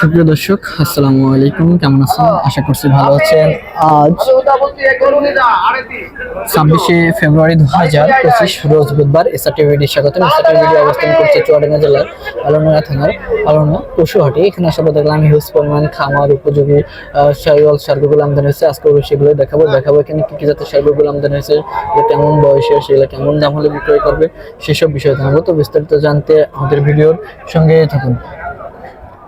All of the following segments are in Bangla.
সুপ্রিয় দর্শক, আসসালামু আলাইকুম। কেমন আছেন? আশা করছি ভালো আছেন। আজ ছাব্বিশে ফেব্রুয়ারি দু হাজার পঁচিশ, রোজ বুধবার এসআর টিভিডি স্বাগত এসআর টিভিডি অবস্থান করছে চুয়াডাঙ্গা জেলার আলোনা থানার আলোনা পশুহাটি। এখানে আসলে দেখলাম হিউজ পরিমাণ খামার, উপযোগী শাইওয়াল সারগুলো আমদানি হয়েছে। আজকে সেগুলো দেখাবো। দেখাবো এখানে কী কী জাতের সারগুলো আমদানি হয়েছে কেমন বয়সে সেগুলো কেমন দাম হলে বিক্রয় করবে, সেসব বিষয়ে জানাব। তো বিস্তারিত জানতে আমাদের ভিডিওর সঙ্গে থাকুন।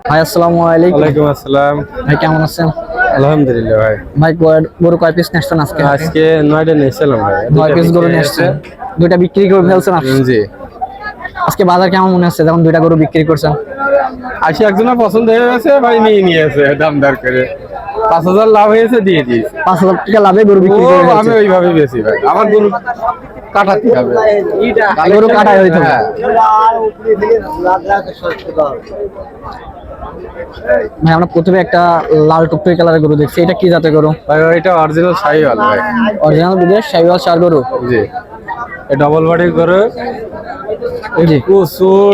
ভাই আসসালামু আলাইকুম। ওয়ালাইকুম আসসালাম। ভাই কেমন আছেন? আলহামদুলিল্লাহ ভাই। ভাই গরু- কয় পিস নেছেন আজকে? আজকে নয়টা নিয়েছিলাম ভাই। নয় পিস গরু নেছেন দুইটা বিক্রি করে ফেলছেন আপনি জি। আজকে বাজার কেমন মনে হচ্ছে? যখন দুইটা গরু বিক্রি করছেন। আশি একজনের পছন্দ হয়ে গেছে ভাই নিয়ে নিয়েছে দাম দর করে। পাঁচ হাজার লাভ হয়েছে দিয়ে দিয়েছি। পাঁচ হাজার টাকা লাভে গরু বিক্রি করে আমি ওইভাবে বেশি ভাই। আমার গরু কাটাতে হবে। গরু কাটাই হইতে হবে। হ্যাঁ। ভাই আমরা প্রথমে একটা লাল টুকটুকি কালারের গরু দেখছি। এটা কি জাতের গরু? ভাই ওইটা অরিজিনাল শাহিওয়াল ভাই। অরিজিনাল বিদেশ সাইওয়াল সার গরু। জি। এই ডবল বডি করে জি প্রচুর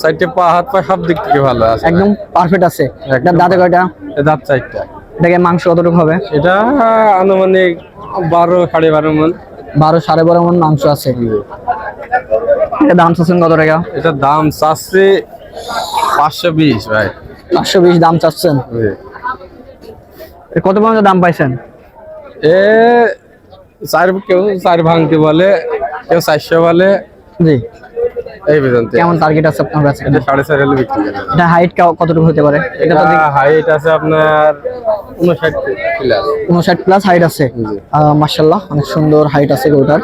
চারটে পা হাত পা সব দিক থেকে ভালো আছে। একদম পারফেক্ট আছে। এটা দাঁতে কয়টা? দাঁত চারটা। এটাকে মাংস কতটুকু হবে? এটা আনুমানিক বারো সাড়ে বারো মন। বারো সাড়ে বারো মন মাংস আছে। এটা দাম চাচ্ছেন কত টাকা? এটার দাম চাচ্ছে পাঁচশো বিশ ভাই। পাঁচশো বিশ দাম চাচ্ছেন? এ কত পর্যন্ত দাম পাইছেন? এ চার কেউ চার ভাঙতে বলে কেউ চারশো বলে। জি। এই পর্যন্ত। কেমন টার্গেট আছে আপনার কাছে? এটা হলে বিক্রি করে এটা হাইট কতটুকু হতে পারে? এটা তো হাইট আছে আপনার উনষাট প্লাস উনষাট প্লাস হাইট আছে। অনেক সুন্দর হাইট আছে গরুটার।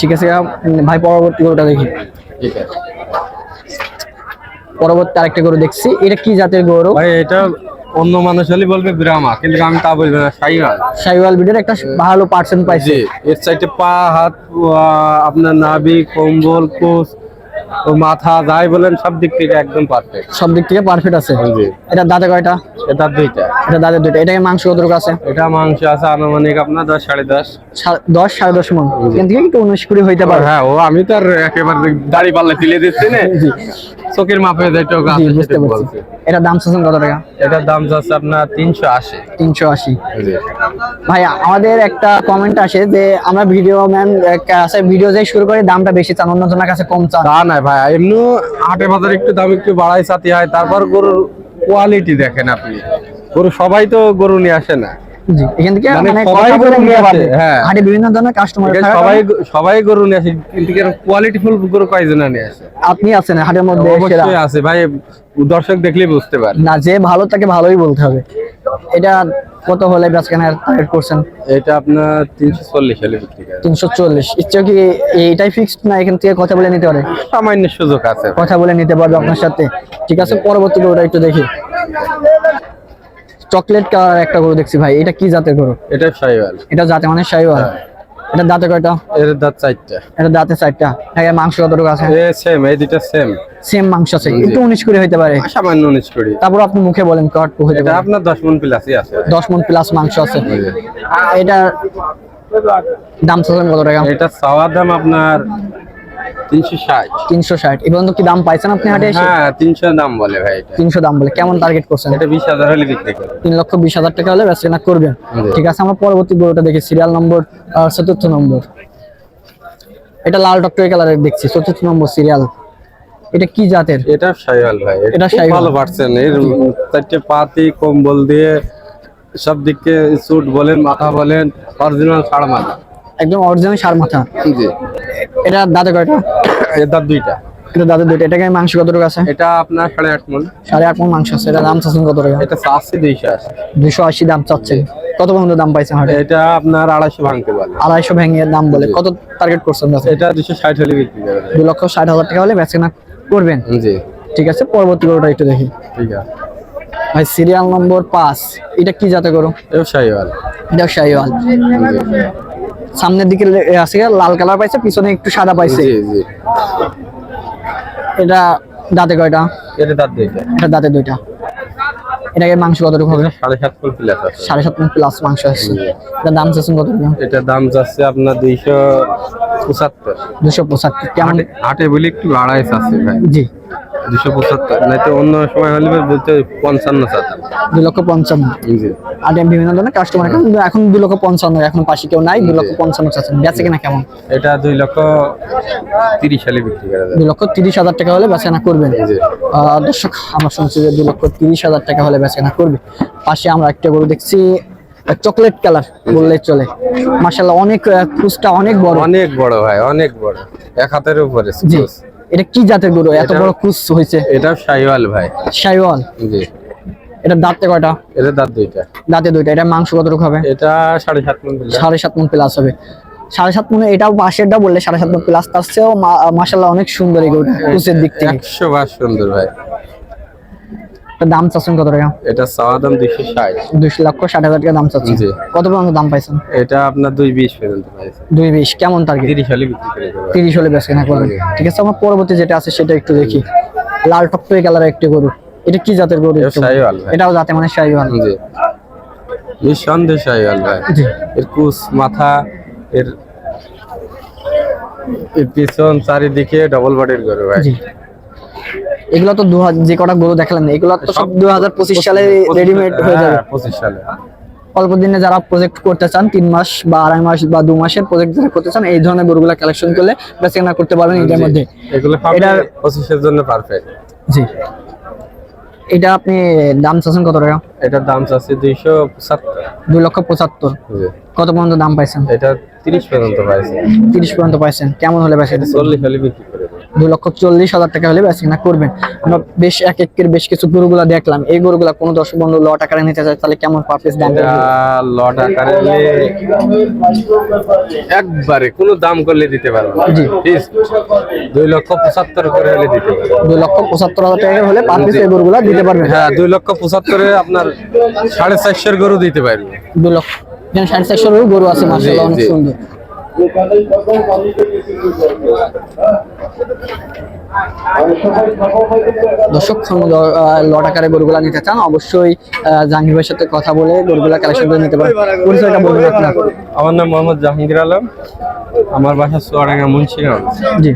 ঠিক আছে ভাই পরবর্তী গরুটা দেখি। ঠিক আছে। পরবর্তী আরেকটা গরু দেখছি। এটা কি জাতের গরু? ভাই এটা অন্য মানুষ হলে বলবে ব্রাহ্মা কিন্তু আমি তা বলব না সাইওয়াল। সাইওয়াল বিডের একটা ভালো পার্সেন্ট পাইছে। এর সাইডে পা হাত আপনার নাভি কম্বল কোষ ও মাথা যাই বলেন সব দিক থেকে একদম পারফেক্ট সব দিক থেকে পারফেক্ট আছে। জি। এটা দাঁতে কয়টা? এটা দুইটা। এটা দাঁতে দুইটা। এটাকে মাংস কতটুকু আছে? এটা মাংস আছে আনুমানিক আপনার দশ সাড়ে দশ। দশ সাড়ে দশ মন। এখান থেকে একটু উনিশ কুড়ি হইতে পারে। হ্যাঁ ও আমি তো আর একেবারে দাড়ি পাল্লে তুলে দিচ্ছি না। চোখের মাপে যেটা বুঝতে পারছি। এটা দাম চাচ্ছেন কত টাকা? এটার দাম আপনার তিনশো আশি। তিনশো আশি। ভাই আমাদের একটা কমেন্ট আসে যে আমরা ভিডিও ম্যান কাছে ভিডিও যে শুরু করে দামটা বেশি চান অন্যজনের কাছে কম চান। তা নাই ভাই, এমনি হাটে বাজারে একটু দাম একটু বাড়াই সাথে হয়, তারপর গরুর কোয়ালিটি দেখেন আপনি। গরু সবাই তো গরু নিয়ে আসে না। জি এখান থেকে মানে মানে সবাই গরু নিয়ে আসে, হ্যাঁ। হাটে বিভিন্ন ধরনের কাস্টমার সবাই সবাই গরু নিয়ে আসে কিন্তু কোয়ালিটি ফুল গরু কয়জনা নিয়ে আসে? আপনি আছেন হাটের মধ্যে অবশ্যই আছে ভাই দর্শক দেখলেই বুঝতে পারে। না যে ভালো তাকে ভালোই বলতে হবে। এটা কত হলে বেচকেনার টার্গেট করছেন? এটা আপনার তিনশো চল্লিশ হলে বিক্রি করে। তিনশো চল্লিশ। ইচ্ছে কি এইটাই ফিক্সড না এখান থেকে কথা বলে নিতে পারে? সামান্য সুযোগ আছে। কথা বলে নিতে পারবে আপনার সাথে। ঠিক আছে পরবর্তী গরুটা একটু দেখি। চকলেট কালার একটা গরু দেখছি ভাই এটা কি জাতের গরু? এটা সাইওয়াল। এটা জাতে মানে শাইওয়াল এটা দাঁতে কয়টা? এর দাঁত চারটা। এটা দাঁতে চারটা। এর মাংস কতটুকু আছে? এ সেম এই দুটা সেম সেম মাংস আছে। একটু উনিশ করে হইতে পারে। সামান্য উনিশ করি তারপর আপনি মুখে বলেন কট হইতে এটা পারে আপনার দশ মন প্লাসই আছে। দশ মন প্লাস মাংস আছে। এটা দাম কত টাকা? এটা চাওয়ার দাম আপনার তিনশো ষাট। এই পর্যন্ত কি দাম পাইছেন আপনি হাটে হ্যাঁ তিনশো দাম বলে ভাই তিনশো দাম বলে। কেমন টার্গেট করছেন? এটা বিশ হাজার হলে বিক্রি করে তিন লক্ষ বিশ হাজার টাকা হলে বেচকেনা করবেন। ঠিক আছে আমরা পরবর্তী গরুটা দেখি। সিরিয়াল নম্বর চতুর্থ নম্বর। এটা লাল কালারের দেখছি। চতুর্থ নম্বর সিরিয়াল। এটা কি জাতের? এটা ভাই। এটা ভালো পারছেন। এর চারটে পাতি কম্বল দিয়ে সব দিকে স্যুট বলেন মাথা বলেন অরিজিনাল ছাড় মাথা। একদম অরিজিনাল সার মাথা। জি এটা দাঁতে কয়টা? এর দাঁত দুইটা। এটা দাঁতে দুইটা। এটাকে মাংস কতটুকু আছে? এটা আপনার সাড়ে আট মন। সাড়ে আট মন মাংস আছে। এটা দাম চাচ্ছেন কত টাকা? এটা চাচ্ছি দুইশো আছে দুশো আশি দাম চাচ্ছে। কত পর্যন্ত দাম পাইছেন হাটে? এটা আপনার আড়াইশো ভাঙতে বলে আড়াইশো ভেঙে দাম বলে। কত টার্গেট করছেন দাদা? এটা দুশো ষাট হলে বিক্রি করে দুই লক্ষ ষাট হাজার টাকা হলে বেচকেনা করবেন। জি। ঠিক আছে পরবর্তী গরুটা একটু দেখি। ঠিক আছে। ভাই সিরিয়াল নম্বর পাঁচ। এটা কি জাতে করো এও সাইওয়াল এটা শাহিওয়াল। সামনের দিকে আছে লাল কালার পাইছে পিছনে একটু সাদা পাইছে। এটা দাঁতে কয়টা? এটা দাঁত দুইটা। এটা দাঁতে দুইটা। এটাকে মাংস কতটুকু হবে? সাড়ে সাত ফুল প্লাস আছে। সাড়ে সাত মণ প্লাস মাংস আছে। এটা দাম চাচ্ছেন কত টাকা? এটা দাম যাচ্ছে আপনার দুইশো পঁচাত্তর। দুশো পঁচাত্তর। কেমন? হাটে বলে একটু লড়াই আছে ভাই। জি। দুশো পঁচাত্তর তো অন্য সময় হলে বলতে পঞ্চান্ন দুই লক্ষ পঞ্চান্ন। আর বিভিন্ন ধরনের কাস্টমার এখন এখন দুই লক্ষ পঞ্চান্ন এখন পাশে কেউ নাই দুই লক্ষ পঞ্চান্ন চাচ্ছেন বেচে কিনা কেমন? এটা দুই লক্ষ তিরিশ সালে বিক্রি করা যায়। দুই লক্ষ তিরিশ হাজার টাকা হলে বেচে কেনা করবেন দর্শক আমরা শুনছি যে দুই লক্ষ তিরিশ হাজার টাকা হলে বেচে কেনা করবে। পাশে আমরা একটা গরু দেখছি চকলেট কালার বললে চলে। মাসাল্লাহ অনেক খুচটা অনেক বড়। অনেক বড় ভাই অনেক বড়। এক হাতের উপরে। এটা কি জাতের গরু? এত বড় কুস হয়েছে। এটা শাইওয়াল ভাই। শাইওয়াল জি। এটা দাঁতে কয়টা? এটা দাঁত দুইটা। দাঁতে দুইটা। এটা মাংস কতটুকু হবে? এটা সাড়ে সাত মন সাড়ে সাত মন প্লাস হবে। সাড়ে সাত মনে এটাও পাশেরটা বললে সাড়ে সাত মন প্লাস তার চেয়েও মাসাল্লাহ অনেক সুন্দর এই গরুটা কুচের দিক থেকে। একশো বার সুন্দর ভাই। দাম চাচ্ছেন কত টাকা? এটা চাওয়া দাম দুইশো ষাট। দুইশো লক্ষ ষাট হাজার টাকা দাম চাচ্ছেন। কত পর্যন্ত দাম পাইছেন? এটা আপনার দুই বিশ পর্যন্ত দুই বিশ কেমন টার্গেট তিরিশ দেবো। তিরিশ হলে বেশ কেনা করবেন। ঠিক আছে আমার পরবর্তী যেটা আছে সেটা একটু দেখি। লাল টকটকে কালার একটি গরু। এটা কি জাতের গরু? এটাও জাতে মানে শাহিওয়াল। জি। নিঃসন্দেহ শাহিওয়াল ভাই। এর কুচ মাথা এর এর পিছন চারিদিকে ডবল বডির গরু ভাই। জি। এগুলো তো যে কটা গরু দেখালেন এগুলো তো সব দু হাজার পঁচিশ সালে রেডিমেড হয়ে যাবে। হ্যাঁ, পঁচিশ সালে। অল্প দিনে যারা প্রজেক্ট করতে চান তিন মাস বা আড়াই মাস বা দু মাসের প্রজেক্ট যারা করতে চান এই ধরনের গরুগুলা কালেকশন করলে বেচাকেনা করতে পারবেন এটার মধ্যে। এগুলো এটার পঁচিশের জন্য পারফেক্ট জি। এটা আপনি দাম চাচ্ছেন কত টাকা? এটার দাম চাচ্ছে দুইশো পঁচাত্তর। দুই লক্ষ পঁচাত্তর। কত পর্যন্ত দাম পাইছেন? এটা তিরিশ পর্যন্ত পাইছে। তিরিশ পর্যন্ত পাইছেন। কেমন হলে বেচা চল্লিশ হলে বিক্রি করে দুই লক্ষ চল্লিশ হাজার টাকা হলে বেচা কেনা করবেন। আমরা বেশ এক একের বেশ কিছু গরুগুলা দেখলাম। এই গরুগুলা কোনো দর্শক বন্ধু ল টাকারে নিতে চায় তাহলে কেমন পারফেস দাম লট আকারে একবারে কোনো দাম করলে দিতে পারব জি। দুই লক্ষ পঁচাত্তর করে হলে দিতে পারব। দুই লক্ষ পঁচাত্তর হাজার টাকা হলে পারফেস এই গরুগুলা দিতে পারবেন। হ্যাঁ দুই লক্ষ পঁচাত্তরে আপনার সাড়ে চারশোর গরু দিতে পারবে। দুই লক্ষ সাড়ে চারশোর গরু আছে মাসাল্লাহ অনেক সুন্দর দর্শক লট আকারে গরুগুলা নিতে চান অবশ্যই জাহাঙ্গীর ভাইয়ের সাথে কথা বলে গরুগুলা কালেকশন করে নিতে পারেন। পরিচয়টা বলবেন আপনার আমার নাম মোহাম্মদ জাহাঙ্গীর আলম। আমার বাসা চুয়াডাঙ্গা মুন্সিগঞ্জ। জি।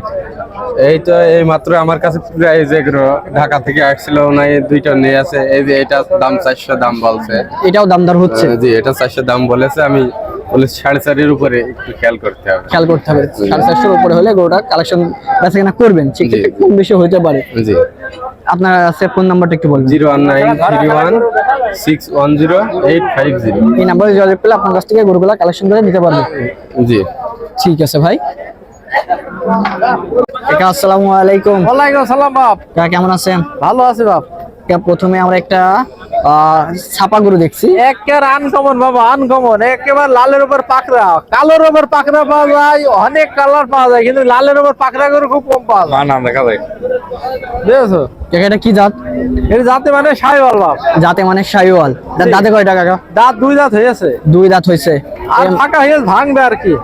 এই তো এই মাত্র আমার কাছে পুরো এই যে ঢাকা থেকে আসছিল না এই দুইটা নিয়ে আছে এই যে এটা দাম চারশো দাম বলছে। এটাও দামদার হচ্ছে। জি এটা চারশো দাম বলেছে। আমি বলে সাড়ে চারের উপরে একটু খেয়াল করতে হবে। খেয়াল করতে হবে। সাড়ে চারশোর উপরে হলে গরুটা কালেকশন বেচা কেনা করবেন। কম বেশি হইতে পারে। জি। আপনার আছে ফোন নাম্বারটা একটু বলবেন। Zero one nine three one six one zero eight five zero. এই নাম্বারে যোগাযোগ পেলে আপনার কাছ থেকে গরুগুলা কালেকশন করে নিতে পারবে জি। ঠিক আছে ভাই। আসসালামু আলাইকুম। ওয়ালাইকুম সালাম বাপ। কেমন আছেন? ভালো আছি বাপ। প্রথমে আমরা একটা আহ, ছাপা গরু দেখছি। একের আনকমন বাবা আনকমন একেবারে লালের উপর পাকড়া। কালোর উপর পাকড়া পাওয়া যায় অনেক কালার পাওয়া যায় কিন্তু লালের উপর পাকড়া করে খুব কম পাওয়া যায়। নাম দেখা যায়। বুঝেছ? এটা কি জাত? এর জাতে মানে সাইওয়াল বাপ। জাতে মানে শাইওয়াল দাঁত- কয়টা কাকা দাঁত দুই দাঁত হয়েছে। দুই দাঁত হয়েছে। আর ফাঁকা হয়ে ভাঙবে আর কি।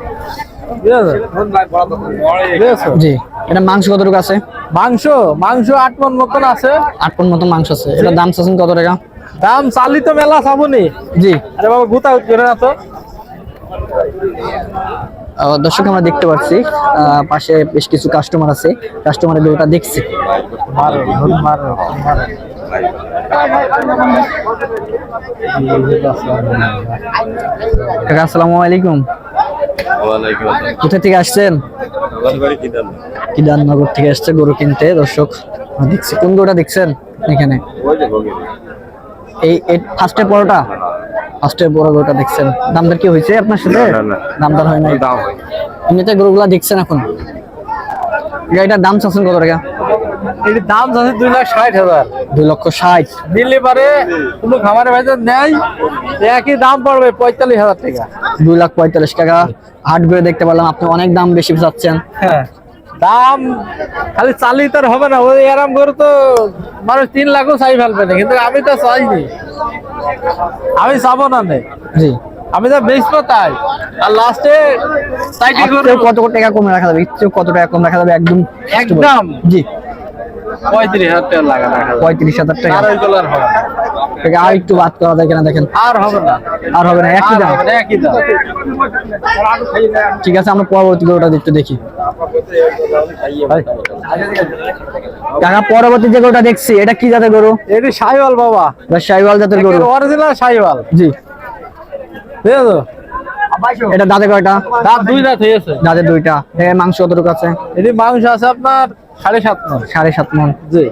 জি এটা মাংস কতটুকু আছে? মাংস মাংস আট মন মতন আছে। আট পন মতো মাংস আছে। এটা দাম চাচ্ছেন কত টাকা? দাম চালি তো মেলা চাবনি। জি। আরে বাবা গুতা করে না তো। দর্শক আমরা দেখতে পাচ্ছি পাশে বেশ কিছু কাস্টমার আছে। কাস্টমারের গরুটা দেখছি। আসসালামু আলাইকুম। কোথা থেকে আসছেন? কিদাননগর থেকে আসছে গরু কিনতে। দর্শক দেখছি। কোন গরুটা দেখছেন এখানে? এই ফার্স্টে পরোটা? ফার্স্টের বড় গরুটা দেখছেন। দামদার কি হয়েছে আপনার সাথে। দামদার হয় না এমনিতে গরুগুলা দেখছেন এখন। গাড়িটার দাম চাচ্ছেন কত টাকা? এটির দাম যাচ্ছে দুই লাখ ষাট হাজার। দুই লক্ষ ষাট। দিল্লি পারে কোনো খামারের ভাইজান নেয় একই দাম পড়বে পঁয়তাল্লিশ হাজার টাকা। দুই লাখ পঁয়তাল্লিশ টাকা। হাট ঘুরে দেখতে পারলাম আপনি অনেক দাম বেশি চাচ্ছেন হ্যাঁ দাম খালি চালি তার হবে না ওই আরাম করে তো মানুষ তিন লাখও চাই ফেলবে না কিন্তু আমি তো চাইনি। আমি চাবো না নে। জি। আমি তো বেচবো তাই। আর লাস্টে কত টাকা কমে রাখা যাবে? কত টাকা কম রাখা যাবে? একদম একদম। জি। পঁয়ত্রিশ হাজার টাকা লাগা পঁয়ত্রিশ হাজার টাকা আর ওই কালার হবে না। কাকা আর একটু বাদ করা যায় কিনা দেখেন। আর হবে না। আর হবে না একই দাম। একই দাম। ঠিক আছে আমরা পরবর্তী গরুটা একটু দেখি। কাকা পরবর্তী যে গরুটা দেখছি এটা কি জাতের গরু? এটি সাইওয়াল বাবা। শাহিওয়াল জাতের গরু। অরিজিনাল সাইওয়াল জি। বুঝেছ এটা দাঁতে কয়টা? দাঁত দুই দাঁত হয়েছে দাঁতে দুইটা। এর মাংস কতটুকু আছে? এটি মাংস আছে আপনার সাড়ে সাত মন। সাড়ে সাত মন। জি।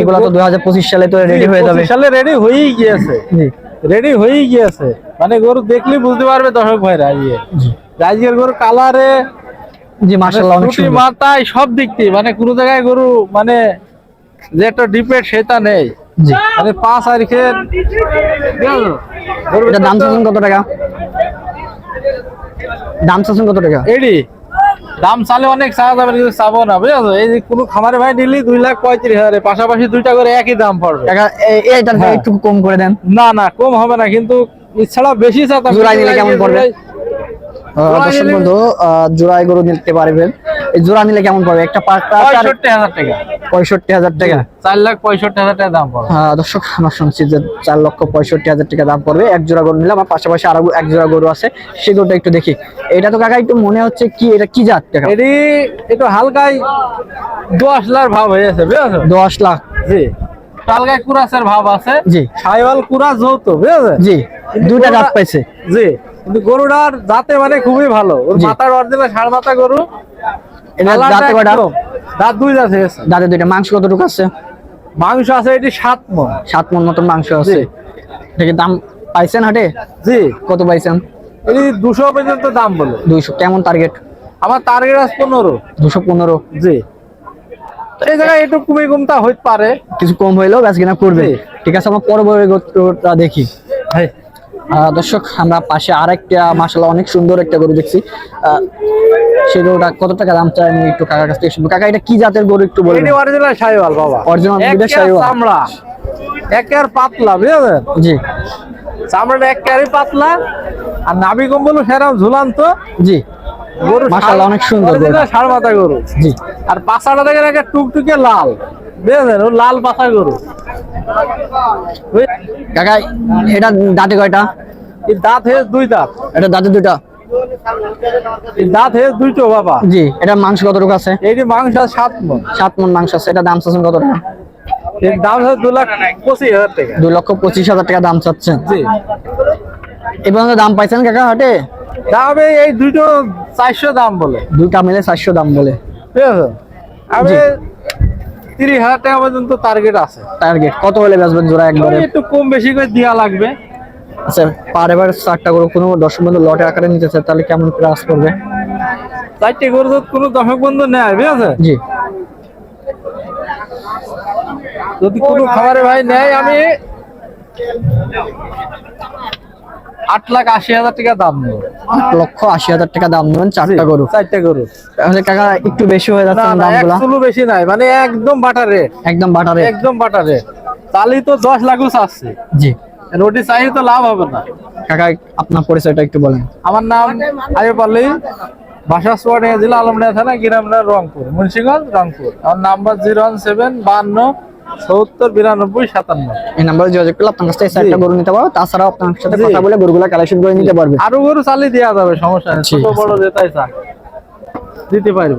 এগুলো তো দুই হাজার পঁচিশ সালে তো রেডি হয়ে যাবে। সালে রেডি হয়েই গিয়েছে। জি। রেডি হয়েই গিয়েছে। মানে গরু দেখলে বুঝতে পারবে দর্শক ভাইরা ইয়ে। আজকের গরু কালারে জি মাশাআল্লাহ অনেক সুন্দর। মাথায় সব দিক দিয়ে মানে কোনো জায়গায় গরু মানে যে একটা ডিপেট সেটা নেই। জি। পাঁচ তারিখের এটা দাম চাচ্ছেন কত টাকা? দাম চাচ্ছেন কত টাকা? এডি দাম চালে অনেক চাওয়া যাবে কিন্তু চাবো না বুঝছ? এই যে কোনো খামারে ভাই নিলি দুই লাখ পঁয়ত্রিশ হাজারে পাশাপাশি দুইটা করে একই দাম পড়বে। এইটা হ্যাঁ। একটু কম করে দেন। না না কম হবে না কিন্তু এছাড়া বেশি জোড়ায় নিলে কেমন পড়বে? দর্শক বন্ধু জোড়ায় গরু নিতে পারবেন। এই জোড়া নিলে কেমন পড়বে? একটা পাঁচটা পঁয়ষট্টি হাজার টাকা। পঁয়ষট্টি হাজার টাকা। চার লাখ পঁয়ষট্টি হাজার টাকা দাম পড়বে। হ্যাঁ দর্শক আমরা শুনছি যে চার লক্ষ পঁয়ষট্টি হাজার টাকা দাম পড়বে। এক জোড়া গরু নিলাম আর পাশাপাশি আরও এক জোড়া গরু আছে সেই গরুটা একটু দেখি। এটা তো কাকা একটু মনে হচ্ছে কি এটা কি জাত টাকা এটি একটু হালকাই দশ লাখ ভাব হয়েছে বুঝেছ? দশ লাখ। জি হালকায় কুরাসের ভাব আছে। জি। সাইওয়াল কুরাস যৌথ বুঝেছে? জি দুইটা জাত পাইছে। জি কিন্তু গরুটার জাতে মানে খুবই ভালো। ওর। মাথার অরিজিনাল ষাঁড় মাথা গরু। এটা কয়টা একদম। দাঁত দুই হয়েছে দাঁতে দুইটা। মাংস কতটুকু আছে? মাংস আছে এটি সাত মন সাত মন মতন মাংস আছে। জি। এটা কি দাম পাইছেন হাটে? জি। কত পাইছেন? এটি দুশো পর্যন্ত দাম বলে। দুইশো। কেমন টার্গেট আমার টার্গেট আছে পনেরো। দুশো পনেরো। জি। এই জায়গায় একটু কমে কমতা হইতে পারে। কিছু কম হইলেও ব্যাস কিনা করবে। ঠিক আছে আমরা পরবর্তী গরুটা দেখি। দর্শক আমরা পাশে আরেকটা মাসাল্লাহ অনেক সুন্দর একটা গরু দেখছি। আহ, সেই গরুটা কত টাকা দাম চাই আমি একটু কাকার কাছ থেকে শুনব। কাকা এটা কি জাতের গরু একটু বলবেন এটি অরিজিনাল বাবা। বিদেশ একের চামড়া। একের পাতলা বুঝলেন জি। চামড়াটা পাতলা আর নাভি কম্বল সেরাম ঝুলান্ত। জি। গরু মাশাআল্লাহ, অনেক সুন্দর গরুটা। ষাড় মাথা গরু। জি। আর পাছাটা দেখেন একটা টুকটুকে লাল। বুঝলেন ও লাল পাতা গরু। কাকা এটা দাঁতে কয়টা? এই দাঁত হয়ে দুই দাঁত। এটা দাঁতে এই দাঁত হয়ে দুইটো বাবা। জি এটা মাংস কতটুকু আছে? এইটি মাংস সাত মন সাত মন মাংস আছে এটা দাম চাচ্ছেন কত টাকা এর দাম হচ্ছে দু লাখ পঁচিশ হাজার টাকা। দুই লক্ষ পঁচিশ হাজার টাকা দাম চাচ্ছেন। জি। এই পর্যন্ত দাম পাইছেন কাকা হাটে? দাম এই দুইটো চারশো দাম বলে। দুইটা মিলে চারশো দাম বলে। ঠিক আছে? আমি তিরিশ হাজার টাকা পর্যন্ত টার্গেট আছে। টার্গেট কত হলে বেচবেন জোড়া একবারে? একটু কম বেশি করে দেওয়া লাগবে। আচ্ছা পার এবার চারটা করে কোনো দর্শক বন্ধু লটে আকারে নিতে চায় তাহলে কেমন প্রাইস পড়বে চারটে গরু যদি কোনো দর্শক বন্ধু নেয় ঠিক আছে? জি। যদি কোনো খাবারে ভাই নেয় আমি আট লাখ আশি হাজার টাকা দাম নেব। আট লক্ষ আশি হাজার টাকা দাম নেবেন চারটা গরু। চারটে গরু। তাহলে কাকা একটু বেশি হয়ে যাচ্ছে দামগুলা। বেশি নাই মানে একদম বাটার একদম বাটারে একদম বাটার চালি তো দশ লাখও চাচ্ছে। জি। রোটি চাই তো লাভ হবে না। কাকা আপনার পরিচয়টা একটু বলেন। আমার নাম আগে পারলি ভাষা স্পট জেলা আলমডিয়া থানা গ্রামনা রংপুর মুন্সিগঞ্জ রংপুর। আমার নাম্বার জিরো ওয়ান সেভেন বান্ন সত্তর বিরানব্বই সাতান্ন। এই নাম্বারে যোগাযোগ করলে আপনার কাছ গরু নিতে পারব তাছাড়াও আপনার সাথে কথা বলে গরুগুলা কালেকশন করে নিতে পারবে। আরও গরু চালিয়ে দেওয়া যাবে সমস্যা নেই। ছোট বড় যেটাই দিতে পারব।